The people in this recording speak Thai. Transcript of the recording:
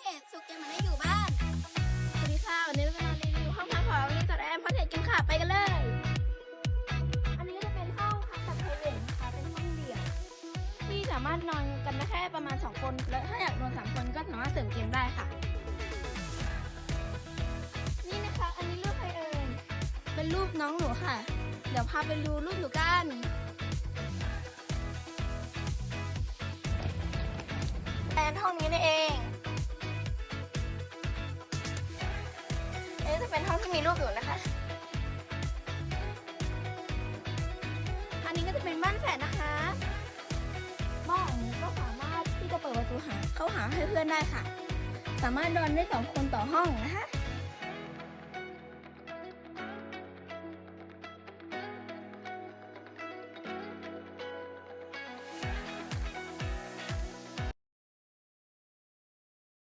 เทศสุขใจเหมือนได้อยู่บ้าน สวัสดีค่ะ วันนี้เราจะมารีวิวห้องพักของรีสอร์ทแอมพอเทศกันค่ะ ไปกันเลย อันนี้ก็จะเป็นห้องพักแบบไพรเวทนะคะ เป็นห้องเดี่ยว ที่สามารถนอนกันได้แค่ประมาณ 2 คน แล้วถ้าอยากนอน3คนก็สามารถเสริมเกมได้ค่ะ นี่นะคะ อันนี้รูปใครเอ่ย เป็นรูปน้องหนูค่ะ เดี๋ยวพาไปดูรูปหนูกันแอนห้องนี้นี่เอง มีรูปอยู่นะคะ อันนี้ก็จะเป็นบ้านแฝดนะคะบ้านก็สามารถที่จะเปิดประตูหาเข้าหาให้เพื่อนได้ค่ะ สามารถนอนได้สองคนต่อห้อง